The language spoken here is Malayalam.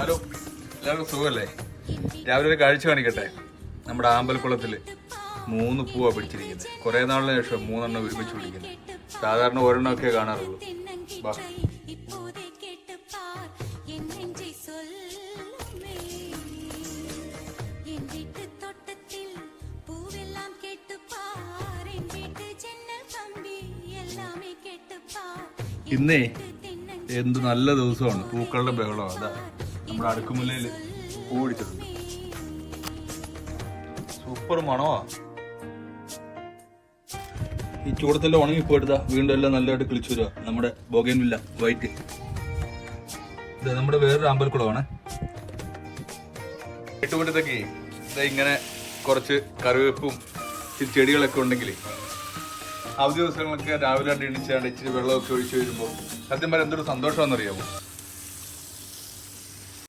ഹലോ എല്ലാവർക്കും സുഖമല്ലേ? രാവിലെ ഒരു കാഴ്ച കാണിക്കട്ടെ? നമ്മുടെ ആമ്പൽക്കുളത്തിൽ മൂന്ന് പൂവാണ് പിടിച്ചിരിക്കുന്നത്. കുറേ നാളിന് ശേഷം മൂന്നെണ്ണം ഒരുമിച്ച് പിടിക്കുന്നത്. സാധാരണ ഒരെണ്ണമൊക്കെ കാണാറുള്ളൂ. ബാ ഇന്നേ എന്ത് നല്ല ദിവസമാണ്. പൂക്കളുടെ ബഹളം അതാ. നമ്മുടെ അടുക്കുമുല്ലയിൽ സൂപ്പർ മണമാ ഈ ചൂടത്തെല്ലാം ഉണങ്ങി പോയിട്ടാ വീണ്ടും എല്ലാം നല്ലതായിട്ട് കിളിച്ചു വരിക. നമ്മുടെ ബൊഗൈൻവില്ല വൈറ്റ്. ഇത് നമ്മുടെ വേറൊരു അമ്പലക്കുളമാണ്. എട്ടുമുറ്റത്തൊക്കെ ഇതാ ഇങ്ങനെ കുറച്ച് കറിവേപ്പും ഇച്ചിരി ചെടികളൊക്കെ ഉണ്ടെങ്കിൽ അവധി ദിവസങ്ങളൊക്കെ രാവിലെ എണീച്ചാണ്ട് ഇച്ചിരി വെള്ളമൊക്കെ ഒഴിച്ചു വരുമ്പോൾ സത്യം പറയാൻ എന്തൊരു സന്തോഷമാണെന്നറിയാമോ